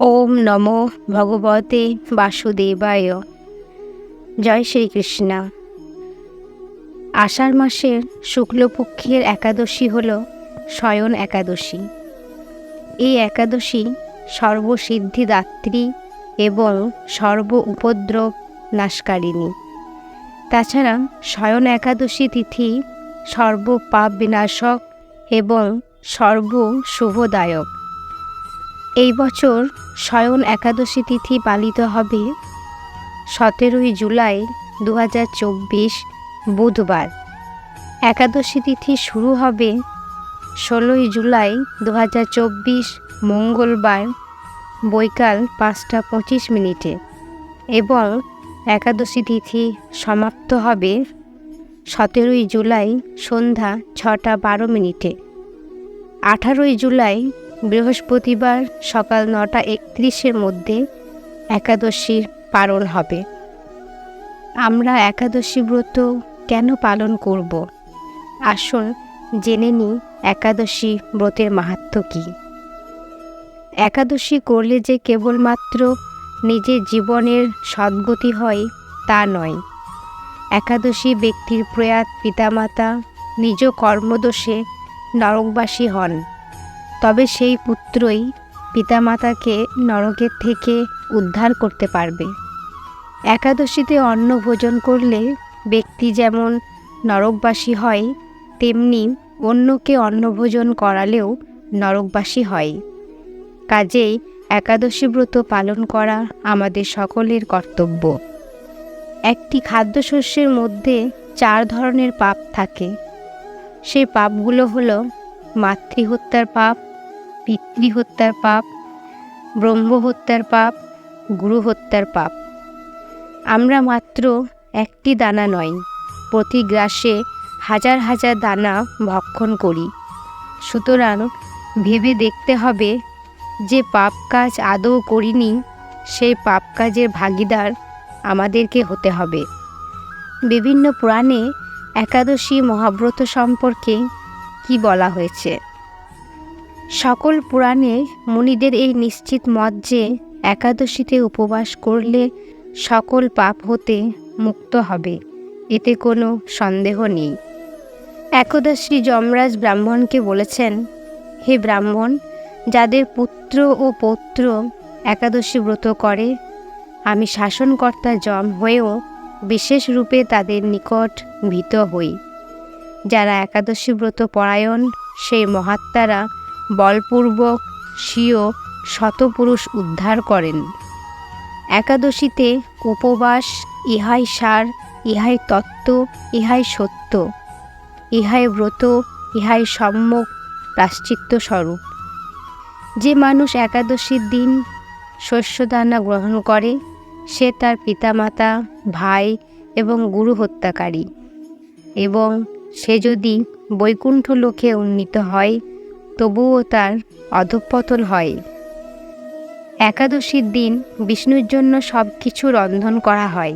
ওম নমো ভগবতে বাসুদেবায়। জয় শ্রীকৃষ্ণ। আষাঢ় মাসের শুক্লপক্ষের একাদশী হল শয়ন একাদশী। এই একাদশী সর্বসিদ্ধিদাত্রী এবং সর্ব উপদ্রব নাশকারিণী। তাছাড়া শয়ন একাদশী তিথি সর্ব পাপ বিনাশক এবং সর্ব শুভদায়ক। এই বছর স্বয়ন একাদশী তিথি পালিত হবে সতেরোই জুলাই দু হাজার চব্বিশ বুধবার। একাদশী তিথি শুরু হবে ষোলোই জুলাই দু হাজার চব্বিশ মঙ্গলবার বৈকাল পাঁচটা পঁচিশ মিনিটে এবং একাদশী তিথি সমাপ্ত হবে সতেরোই জুলাই সন্ধ্যা ছটা বারো মিনিটে। আঠারোই জুলাই বৃহস্পতিবার সকাল নটা একত্রিশের মধ্যে একাদশীর পালন হবে। আমরা একাদশী ব্রত কেন পালন করব? আসুন জেনে নিই একাদশী ব্রতের মাহাত্ম কী। একাদশী করলে যে কেবলমাত্র নিজের জীবনের সদ্গতি হয় তা নয়। একাদশী ব্যক্তির প্রয়াত পিতামাতা নিজ কর্মদোষে নরকবাসী হন। তবে সেই পুত্রই পিতামাতাকে নরকের থেকে উদ্ধার করতে পারবে। একাদশীতে অন্ন ভোজন করলে ব্যক্তি যেমন নরকবাসী হয়, তেমনি অন্যকে অন্নভোজন করালেও নরকবাসী হয়। কাজেই একাদশী ব্রত পালন করা আমাদের সকলের কর্তব্য। একটি খাদ্যশস্যের মধ্যে চার ধরনের পাপ থাকে। সেই পাপগুলো হলো মাতৃহত্যার পাপ, পিতৃহত্যার পাপ, ব্রহ্মহত্যার পাপ গুরু হত্যার পাপ। আমরা মাত্র একটি দানা নয়, প্রতি গ্রাসে হাজার হাজার দানা ভক্ষণ করি। সুতরাং ভেবে দেখতে হবে যে পাপ কাজ আদৌ করিনি, সেই পাপ কাজের ভাগিদার আমাদেরকে হতে হবে। বিভিন্ন পুরাণে একাদশী মহাব্রত সম্পর্কে কি বলা হয়েছে? সকল পুরাণে মুনিদের এই নিশ্চিত মত যে একাদশীতে উপবাস করলে সকল পাপ হতে মুক্ত হবে, এতে কোনো সন্দেহ নেই। একদা যমরাজ ব্রাহ্মণকে বলেছেন, হে ব্রাহ্মণ, যাদের পুত্র ও পৌত্র একাদশী ব্রত করে, আমি শাসনকর্তা যম হয়েও বিশেষ রূপে তাদের নিকট ভীত হই। যারা একাদশী ব্রত পরায়ণ, সেই মহাত্মারা বলপূর্বক স্বীয় শতপুরুষ উদ্ধার করেন। একাদশীতে উপবাস, ইহাই সার, ইহাই তত্ত্ব, ইহাই সত্য, ইহাই ব্রত, ইহাই সম্যক প্রাশ্চিত্য স্বরূপ। যে মানুষ একাদশীর দিন শস্যদানা গ্রহণ করে, সে তার পিতামাতা, ভাই এবং গুরু হত্যাকারী এবং সে যদি বৈকুণ্ঠ লোকে উন্নীত হয়, তবুও তার অধঃপতন হয়। একাদশীর দিন বিষ্ণুর জন্য সব কিছু রন্ধন করা হয়,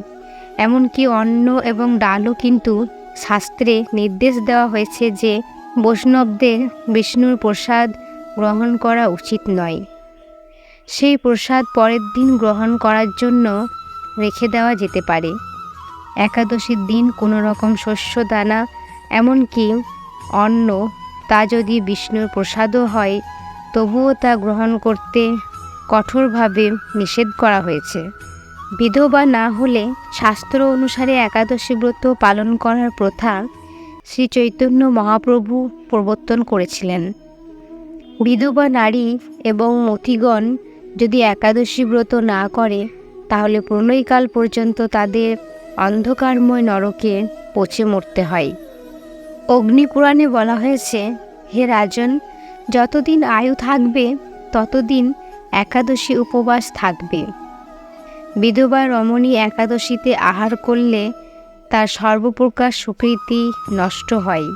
এমনকি অন্ন এবং ডালও কিন্তু শাস্ত্রে নির্দেশ দেওয়া হয়েছে যে বৈষ্ণবদের বিষ্ণুর প্রসাদ গ্রহণ করা উচিত নয়। সেই প্রসাদ পরের দিন গ্রহণ করার জন্য রেখে দেওয়া যেতে পারে। একাদশীর দিন কোনো রকম শস্য দানা এমনকি অন্ন তা যদি বিষ্ণুর প্রসাদও হয়, তবুও তা গ্রহণ করতে কঠোরভাবে নিষেধ করা হয়েছে। বিধবা না হলে শাস্ত্র অনুসারে একাদশী ব্রত পালন করার প্রথা শ্রী চৈতন্য মহাপ্রভু প্রবর্তন করেছিলেন। বিধবা নারী এবং মতিগণ যদি একাদশী ব্রত না করে, তাহলে প্রণয়কাল পর্যন্ত তাদের অন্ধকারময় নরকে পচে মরতে হয়। অগ্নিপুরাণে বলা হয়েছে, হে রাজন, যতদিন আয়ু থাকবে, ততদিন একাদশী উপবাস থাকবে। বিধবা রমণী একাদশীতে আহার করলে তার সর্বপ্রকার সুকৃতি নষ্ট হয়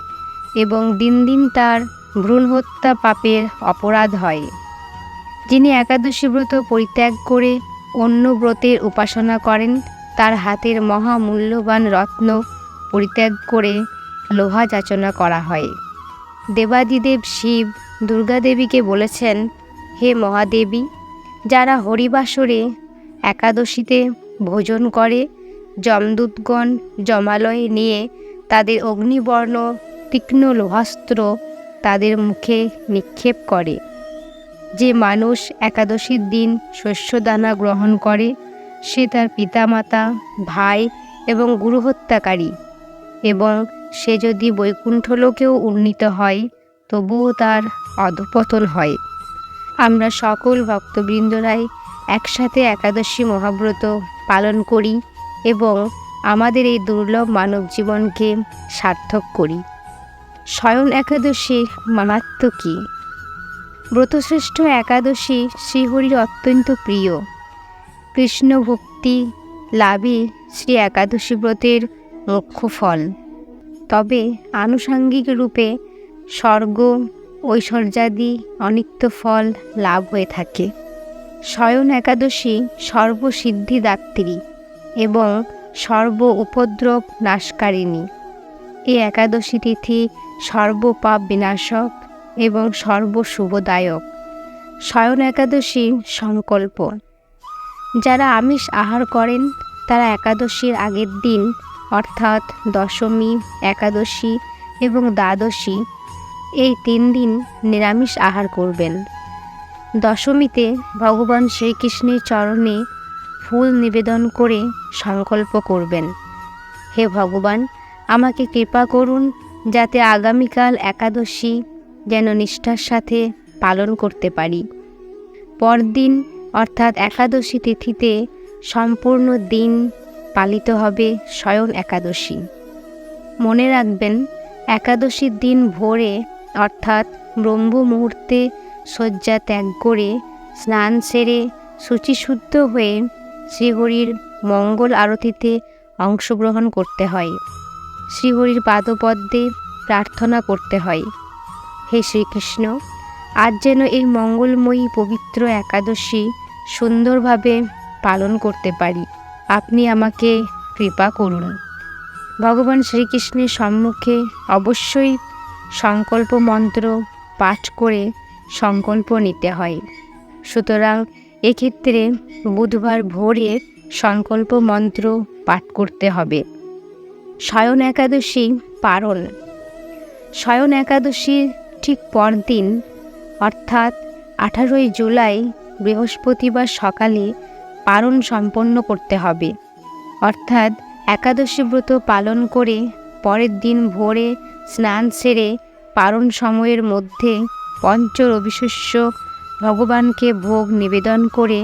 এবং দিন দিন তার ভ্রূণ হত্যা পাপের অপরাধ হয়। যিনি একাদশী ব্রত পরিত্যাগ করে অন্য ব্রতের উপাসনা করেন, তার হাতের মহামূল্যবান রত্ন পরিত্যাগ করে লোহা যাচনা করা হয়। দেবাদিদেব শিব দুর্গাদেবীকে বলেছেন, হে মহাদেবী, যারা হরিবাসরে একাদশীতে ভোজন করে, যমদূতগণ জমালয়ে নিয়ে তাদের অগ্নিবর্ণ, তীক্ষ্ণ লোহাস্ত্র তাদের মুখে নিক্ষেপ করে। যে মানুষ একাদশীর দিন শস্যদানা গ্রহণ করে, সে তার পিতামাতা, ভাই এবং গুরু হত্যাকারী এবং সে যদি বৈকুণ্ঠলোকেও উন্নীত হয়, তবুও তার অধপতন হয়। আমরা সকল ভক্তবৃন্দরাই একসাথে একাদশী মহাব্রত পালন করি এবং আমাদের এই দুর্লভ মানব জীবনকে সার্থক করি। স্বয়ং একাদশীর মাহাত্ম কী? ব্রতশ্রেষ্ঠ একাদশী শ্রীহরির অত্যন্ত প্রিয়। কৃষ্ণ ভক্তি লাভই শ্রী একাদশী ব্রতের মুখ্য ফল তবে আনুষাঙ্গিক রূপে স্বর্গ, ঐশ্বর্যাদি অনিত্য ফল লাভ হয়ে থাকে। স্বয়ং একাদশী সর্বসিদ্ধিদাত্রী এবং সর্ব উপদ্রব নাশকারিণী। এই একাদশী তিথি সর্বপাপ বিনাশক এবং সর্বশুভদায়ক। স্বয়ং একাদশী সংকল্প। যারা আমিষ আহার করেন, তারা একাদশীর আগের দিন অর্থাৎ দশমী, একাদশী এবং দ্বাদশী, এই তিন দিন নিরামিষ আহার করবেন। দশমীতে ভগবান শ্রীকৃষ্ণের চরণে ফুল নিবেদন করে সংকল্প করবেন। হে ভগবান, আমাকে কৃপা করুন যাতে আগামীকাল একাদশী যেন নিষ্ঠার সাথে পালন করতে পারি। পরদিন অর্থাৎ একাদশী তিথিতে সম্পূর্ণ দিন পালিত হবে স্বয়ং একাদশী। মনে রাখবেন, একাদশীর দিন ভোরে, অর্থাৎ ব্রহ্ম মুহূর্তে শয্যা ত্যাগ করে, স্নান সেরে শুচিশুদ্ধ হয়ে শ্রীহরির মঙ্গল আরতিতে অংশগ্রহণ করতে হয়। শ্রীহরির পাদপদ্মে প্রার্থনা করতে হয়। হে শ্রীকৃষ্ণ, আজ যেন এই মঙ্গলময়ী পবিত্র একাদশী সুন্দরভাবে পালন করতে পারি। আপনি আমাকে কৃপা করুন। ভগবান শ্রীকৃষ্ণের সম্মুখে অবশ্যই সংকল্প মন্ত্র পাঠ করে সংকল্প নিতে হয়। সুতরাং এক্ষেত্রে বুধবার ভোরে সংকল্প মন্ত্র পাঠ করতে হবে। শয়ন একাদশী পারণ। শয়ন একাদশীর ঠিক পরদিন, অর্থাৎ আঠারোই জুলাই বৃহস্পতিবার সকালে পারণ সম্পন্ন করতে হবে। অর্থাৎ একাদশী ব্রত পালন করে পরের দিন ভোরে স্নান সেরে পারণ সময়ের মধ্যে পঞ্চ রবিশস্য ভগবানকে ভোগ নিবেদন করে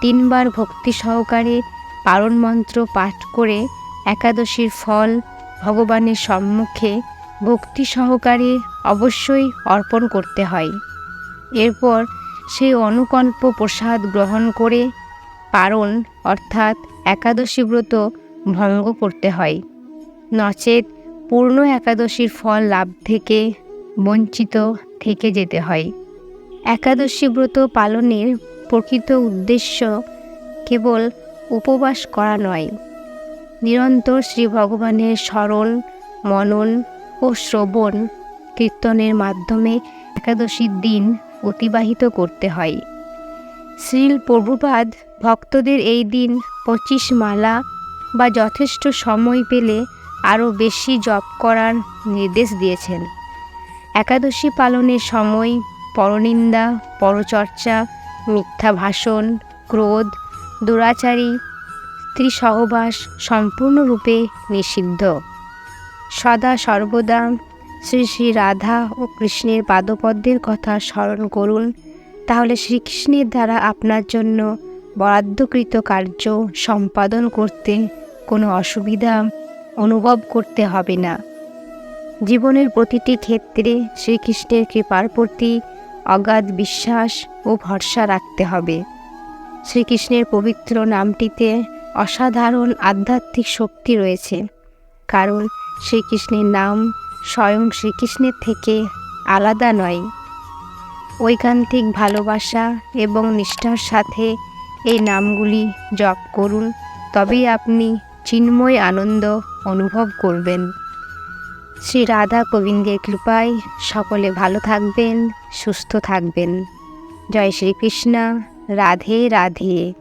তিনবার ভক্তি সহকারে পারণ মন্ত্র পাঠ করে একাদশীর ফল ভগবানের সম্মুখে ভক্তি সহকারে অবশ্যই অর্পণ করতে হয়। এরপর সেই অনুকল্প প্রসাদ গ্রহণ করে পারণ অর্থাৎ একাদশী ব্রত ভঙ্গ করতে হয়। নচেত পূর্ণ একাদশীর ফল লাভ থেকে বঞ্চিত থেকে যেতে হয়। একাদশী ব্রত পালনের প্রকৃত উদ্দেশ্য কেবল উপবাস করা নয়, নিরন্তর শ্রী ভগবানের স্মরণ, মনন ও শ্রবণ কীর্তনের মাধ্যমে একাদশীর দিন অতিবাহিত করতে হয়। শ্রীল প্রভুপাদ ভক্তদের এই দিন পঁচিশ মালা বা যথেষ্ট সময় পেলে আরও বেশি জপ করার নির্দেশ দিয়েছেন। একাদশী পালনের সময় পরনিন্দা, পরচর্চা মিথ্যা ভাষণ ক্রোধ, দুরাচারী স্ত্রী সহবাস সম্পূর্ণরূপে নিষিদ্ধ। সদা সর্বদা শ্রী শ্রী রাধা ও কৃষ্ণের পাদপদ্মের কথা স্মরণ করুন। তাহলে শ্রীকৃষ্ণের দ্বারা আপনার জন্য বরাদ্দকৃত কার্য সম্পাদন করতে কোনো অসুবিধা অনুভব করতে হবে না। জীবনের প্রতিটি ক্ষেত্রে শ্রীকৃষ্ণের কৃপার প্রতি অগাধ বিশ্বাস ও ভরসা রাখতে হবে। শ্রীকৃষ্ণের পবিত্র নামটিতে অসাধারণ আধ্যাত্মিক শক্তি রয়েছে, কারণ শ্রীকৃষ্ণের নাম স্বয়ং শ্রীকৃষ্ণের থেকে আলাদা নয়। ঐকান্তিক ভালোবাসা এবং নিষ্ঠার সাথে এই নামগুলি জপ করুন, তবেই আপনি চিন্ময় আনন্দ অনুভব করবেন। শ্রী রাধা গোবিন্দের কৃপায় সকলে ভালো থাকবেন, সুস্থ থাকবেন। জয় শ্রীকৃষ্ণ, রাধে রাধে।